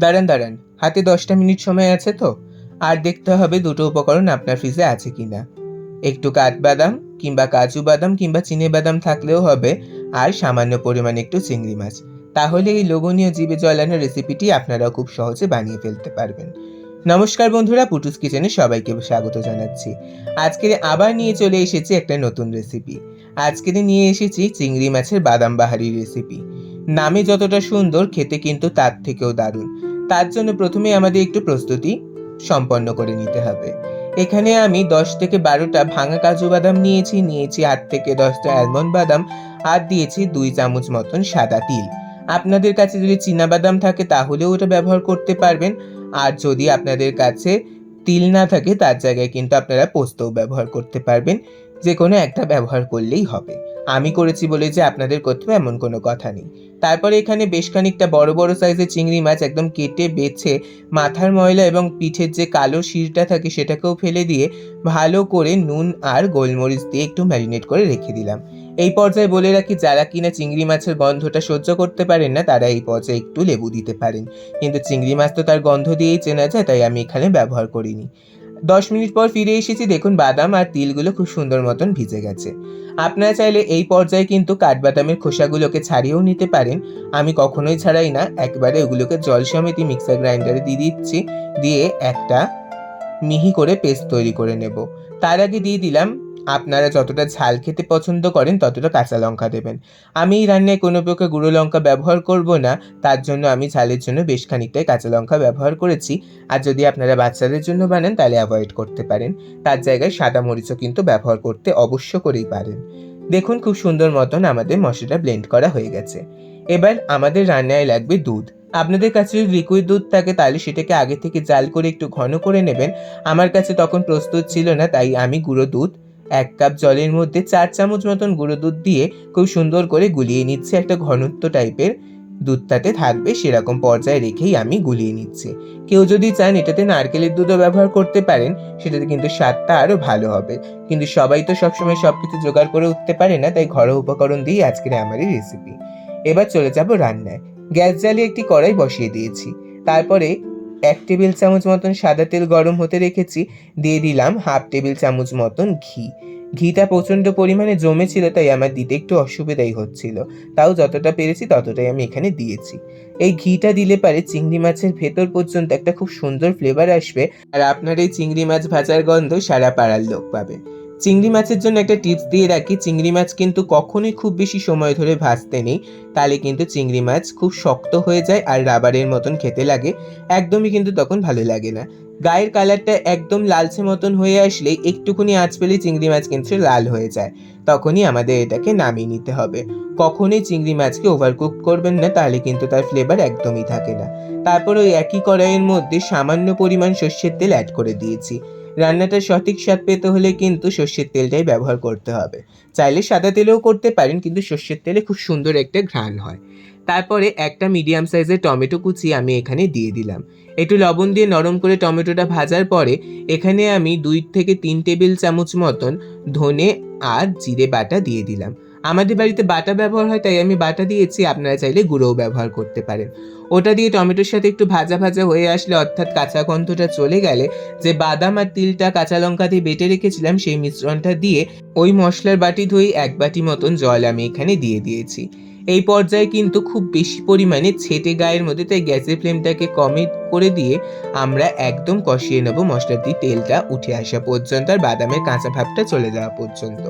দাঁড়ান দাঁড়ান। হাতে দশটা মিনিট সময় আছে তো? আর দেখতে হবে দুটো উপকরণ আপনার ফ্রিজে আছে কিনা। একটু কাঠবাদাম কিংবা কাজু বাদাম কিংবা চিনে বাদাম থাকলেও হবে, আর সামান্য পরিমাণে একটু চিংড়ি মাছ। তাহলে এই লোভনীয় জীবে জলানো রেসিপিটি আপনারা খুব সহজে বানিয়ে ফেলতে পারবেন। নমস্কার বন্ধুরা, পুটুস কিচেনে সবাইকে স্বাগত জানাচ্ছি। আজকে আবার নিয়ে চলে এসেছি একটা নতুন রেসিপি আজকে নিয়ে এসেছি চিংড়ি মাছের বাদাম বাহারি রেসিপি নামে যতটা সুন্দর, খেতে কিন্তু তার থেকেও দারুণ। তার জন্য প্রথমে আমাদের একটু প্রস্তুতি সম্পন্ন করে নিতে হবে। এখানে আমি দশ থেকে বারোটা ভাঙা কাজু বাদাম নিয়েছি নিয়েছি আট থেকে দশটা অ্যালমন্ড বাদাম আর দিয়েছি দুই চামচ মতন সাদা তিল। আপনাদের কাছে যদি বাদাম থাকে তাহলেও ওটা ব্যবহার করতে পারবেন। আর যদি আপনাদের কাছে তিল না থাকে তার জায়গায় কিন্তু আপনারা পোস্তও ব্যবহার করতে পারবেন। যে কোনো একটা ব্যবহার করলেই হবে। আমি করেছি বলে যে আপনাদের করতে হবে এমন কোনো কথা নেই। তারপরে এখানে বেশ খানিকটা বড় বড় সাইজের চিংড়ি মাছ একদম কেটে বেছে মাথার ময়লা এবং পিঠের যে কালো শিরটা থাকে সেটাকেও ফেলে দিয়ে ভালো করে নুন আর গোলমরিচ দিয়ে একটু ম্যারিনেট করে রেখে দিলাম। এই পর্যায়ে বলে রাখি, যারা কিনা চিংড়ি মাছের গন্ধটা সহ্য করতে পারেন না, তারা এই পর্যায়ে একটু লেবু দিতে পারেন। কিন্তু চিংড়ি মাছ তো তার গন্ধ দিয়েই চেনা যায়, তাই আমি এখানে ব্যবহার করিনি। দশ মিনিট পর ফিরে এসেছি, দেখুন বাদাম আর তিলগুলো খুব সুন্দর মতন ভিজে গেছে। আপনারা চাইলে এই পর্যায়ে কিন্তু কাঠবাদামের খোসাগুলোকে ছাড়িয়েও নিতে পারেন। আমি কখনোই ছাড়াই না, একবারে ওগুলোকে জল সমেতই মিক্সার গ্রাইন্ডারে দিয়ে দিচ্ছি, দিয়ে একটা মিহি করে পেস্ট তৈরি করে নেব। তার আগে দিয়ে দিলাম আপনারা যতটা ঝাল খেতে পছন্দ করেন, ততটা কাঁচা লঙ্কা দেবেন। আমি এই রান্নায় কোনো প্রকার গুঁড়ো লঙ্কা ব্যবহার করব না, তার জন্য আমি ঝালের জন্য বেশ খানিকটাই কাঁচা লঙ্কা ব্যবহার করেছি। আর যদি আপনারা বাচ্চাদের জন্য বানান, তাহলে অ্যাভয়েড করতে পারেন। তার জায়গায় সাদা মরিচও কিন্তু ব্যবহার করতে অবশ্য করেই পারেন। দেখুন, খুব সুন্দর মতন আমাদের মশলাটা ব্লেন্ড করা হয়ে গেছে। এবার আমাদের রান্নায় লাগবে দুধ। আপনাদের কাছে যদি লিকুইড দুধ থাকে, তাহলে সেটাকে আগে থেকে জাল করে একটু ঘন করে নেবেন। আমার কাছে তখন প্রস্তুত ছিল না, তাই আমি গুঁড়ো দুধ এক কাপ জলের মধ্যে চার চামচ মতন গুঁড়ো দুধ দিয়ে খুব সুন্দর করে গুলিয়ে নিচ্ছে একটা ঘনত্ব টাইপের। দুধটাতে থাকবে সেরকম পর্যায়ে রেখেই আমি গুলিয়ে নিচ্ছি। কেউ যদি চান এটাতে নারকেলের দুধও ব্যবহার করতে পারেন, সেটাতে কিন্তু স্বাদটা আরও ভালো হবে। কিন্তু সবাই তো সবসময় সব কিছু জোগাড় করে উঠতে পারে না, তাই ঘরোয়া উপকরণ দিয়েই আজকের আমার এই রেসিপি এবার চলে যাব রান্নায়। গ্যাস জ্বালিয়ে একটি কড়াই বসিয়ে দিয়েছি। তারপরে এক টেবিল চামচ মতন সাদা তেল গরম হতে রেখেছি, দিয়ে দিলাম হাফ টেবিল চামচ মতন ঘি। ঘিটা প্রচণ্ড পরিমাণে জমেছিল, তাই আমার দিতে একটু অসুবিধাই হচ্ছিল। তাও যতটা পেরেছি ততটাই আমি এখানে দিয়েছি। এই ঘিটা দিলে পারে চিংড়ি মাছের ভেতর পর্যন্ত একটা খুব সুন্দর ফ্লেভার আসবে, আর আপনার এই চিংড়ি মাছ ভাজার গন্ধ সারা পাড়ার লোক পাবে। চিংড়ি মাছের জন্য একটা টিপস দিয়ে রাখি, চিংড়ি মাছ কিন্তু কখনোই খুব বেশি সময় ধরে ভাজতে নেই। তাহলে কিন্তু চিংড়ি মাছ খুব শক্ত হয়ে যায় আর রাবারের মতন খেতে লাগে, একদমই কিন্তু তখন ভালো লাগে না। গায়ের কালারটা একদম লালচে মতন হয়ে আসলেই একটুখানি আঁচ পেলে চিংড়ি মাছ কিন্তু লাল হয়ে যায়। তখনই আমাদের এটাকে নামিয়ে নিতে হবে। কখনোই চিংড়ি মাছকে ওভারকুক করবেন না, তাহলে কিন্তু তার ফ্লেভার একদমই থাকে না। তারপর ওই একই কড়াইয়ের মধ্যে সামান্য পরিমাণ সর্ষের তেল অ্যাড করে দিয়েছি। রান্নাটা সঠিক স্বাদ পেতে হলে কিন্তু সর্ষের তেলটাই ব্যবহার করতে হবে। চাইলে সাদা তেলেও করতে পারেন, কিন্তু সর্ষের তেলে খুব সুন্দর একটা ঘ্রাণ হয়। তারপরে একটা মিডিয়াম সাইজের টমেটো কুচি আমি এখানে দিয়ে দিলাম। একটু লবণ দিয়ে নরম করে টমেটোটা ভাজার পরে এখানে আমি দুই থেকে তিন টেবিল চামচ মতন ধনে আর জিরে বাটা দিয়ে দিলাম। আমাদের বাড়িতে বাটা ব্যবহার হয়, তাই আমি বাটা দিয়েছি, আপনারা চাইলে গুঁড়োও ব্যবহার করতে পারেন। ওটা দিয়ে টমেটোর সাথে একটু ভাজা ভাজা হয়ে আসলে, অর্থাৎ কাঁচা গন্ধটা চলে গেলে, যে বাদাম আর তিলটা কাঁচা লঙ্কা দিয়ে বেটে রেখেছিলাম, সেই মিশ্রণটা দিয়ে ওই মশলার বাটি ধুয়ে এক বাটি মতন জল আমি এখানে দিয়ে দিয়েছি। এই পর্যায়ে কিন্তু খুব বেশি পরিমাণে ছেটে গায়ের মধ্যে তাই গ্যাসের ফ্লেমটাকে কমে করে দিয়ে আমরা একদম কষিয়ে নেব মশলা দিয়ে তেলটা উঠে আসা পর্যন্ত আর বাদামের কাঁচা ভাবটা চলে যাওয়া পর্যন্ত।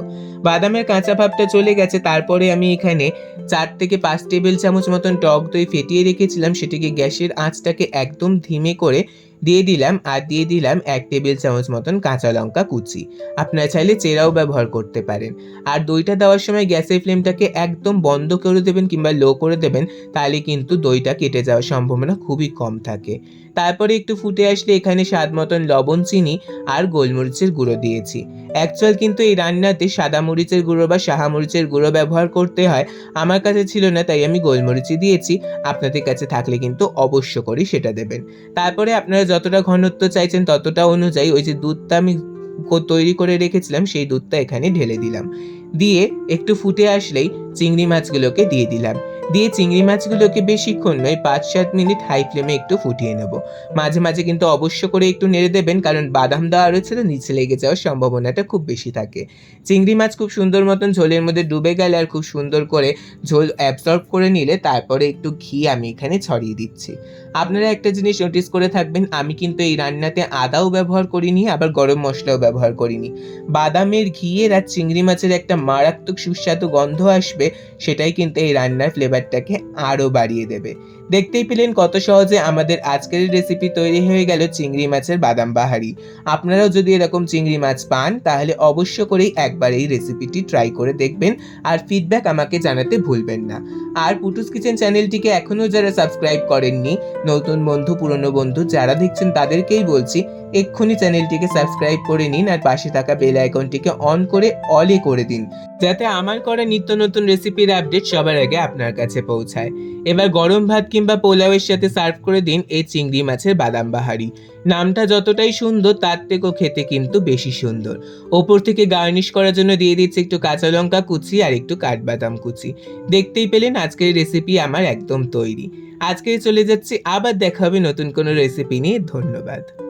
বাদামের কাঁচা ভাবটা চলে গেছে, তারপরে আমি এখানে চার থেকে পাঁচ টেবিল চামচ মতন টক দই ফেটিয়ে রেখেছিলাম, সেটিকে গ্যাসের আঁচটাকে একদম ধিমে করে দিয়ে দিলাম আর দিয়ে দিলাম এক টেবিল চামচ মতন কাঁচা লঙ্কা কুচি। আপনারা চাইলে চেরাও ব্যবহার করতে পারেন। আর দইটা দেওয়ার সময় গ্যাসের ফ্লেমটাকে একদম বন্ধ করে দেবেন কিংবা লো করে দেবেন, তাহলে কিন্তু দইটা কেটে যাওয়ার সম্ভাবনা খুবই কম থাকে। তারপরে একটু ফুটে আসলে এখানে স্বাদ মতন লবণ, চিনি আর গোলমরিচের গুঁড়ো দিয়েছি। অ্যাকচুয়াল কিন্তু এই রান্নাতে সাদা মরিচের গুঁড়ো বা সাহা মরিচের গুঁড়ো ব্যবহার করতে হয়। আমার কাছে ছিল না, তাই আমি গোলমরিচই দিয়েছি। আপনাদের কাছে থাকলে কিন্তু অবশ্য করেই সেটা দেবেন। তারপরে আপনারা যতটা ঘনত্ব চাইছেন ততটা অনুযায়ী ওই যে দুধটা আমি তৈরি করে রেখেছিলাম, সেই দুধটা এখানে ঢেলে দিলাম। দিয়ে একটু ফুটে আসলেই চিংড়ি মাছগুলোকে দিয়ে দিলাম। দিয়ে চিংড়ি মাছগুলোকে বেশিক্ষণ নয়, পাঁচ সাত মিনিট হাই ফ্লেমে একটু ফুটিয়ে নেব। মাঝে মাঝে কিন্তু অবশ্য করে একটু নেড়ে দেবেন, কারণ বাদাম দেওয়া রয়েছে তো নিচে লেগে যাওয়ার সম্ভাবনাটা খুব বেশি থাকে। চিংড়ি মাছ খুব সুন্দর মতন ঝোলের মধ্যে ডুবে গেলে আর খুব সুন্দর করে ঝোল অ্যাবসর্ব করে নিলে তারপরে একটু ঘি আমি এখানে ছড়িয়ে দিচ্ছি। আপনারা একটা জিনিস নোটিস করে থাকবেন, আমি কিন্তু এই রান্নাতে আদাও ব্যবহার করিনি, আবার গরম মশলাও ব্যবহার করিনি। বাদামের ঘিয়ের আর চিংড়ি মাছের একটা মারাত্মক সুস্বাদু গন্ধ আসবে, সেটাই কিন্তু এই রান্নার ফ্লেভারটাকে আরও বাড়িয়ে দেবে। দেখতেই পেলেন কত সহজে আমাদের আজকের রেসিপি তৈরি হয়ে গেল চিংড়ি মাছের বাদাম বাহারি। আপনারাও যদি এরকম চিংড়ি মাছ পান, তাহলে অবশ্য করেই একবার এই রেসিপিটি ট্রাই করে দেখবেন আর ফিডব্যাক আমাকে জানাতে ভুলবেন না। আর পুটুস কিচেন চ্যানেলটিকে এখনও যারা সাবস্ক্রাইব করেননি, নতুন বন্ধু, পুরনো বন্ধু যারা দেখছেন তাদেরকেই বলছি, এক্ষুনি চ্যানেলটিকে সাবস্ক্রাইব করে নিন আর পাশে থাকা বেল আইকনটিকে অন করে অলে করে দিন, যাতে আমার করা নিত্য নতুন রেসিপির আপডেট সবার আগে আপনার কাছে পৌঁছায়। এবার গরম ভাত কিংবা পোলাওয়ের সাথে সার্ভ করে দিন এই চিংড়ি মাছের বাদাম বাহারি। নামটা যতটাই সুন্দর, তার থেকেও খেতে কিন্তু বেশি সুন্দর। ওপর থেকে গার্নিশ করার জন্য দিয়ে দিচ্ছি একটু কাঁচা লঙ্কা কুচি আর একটু কাঠবাদাম কুচি। দেখতেই পেলেন আজকের রেসিপি আমার একদম তৈরি। আজকে চলে যাচ্ছি, আবার দেখা হবে নতুন কোনো রেসিপি নিয়ে। ধন্যবাদ।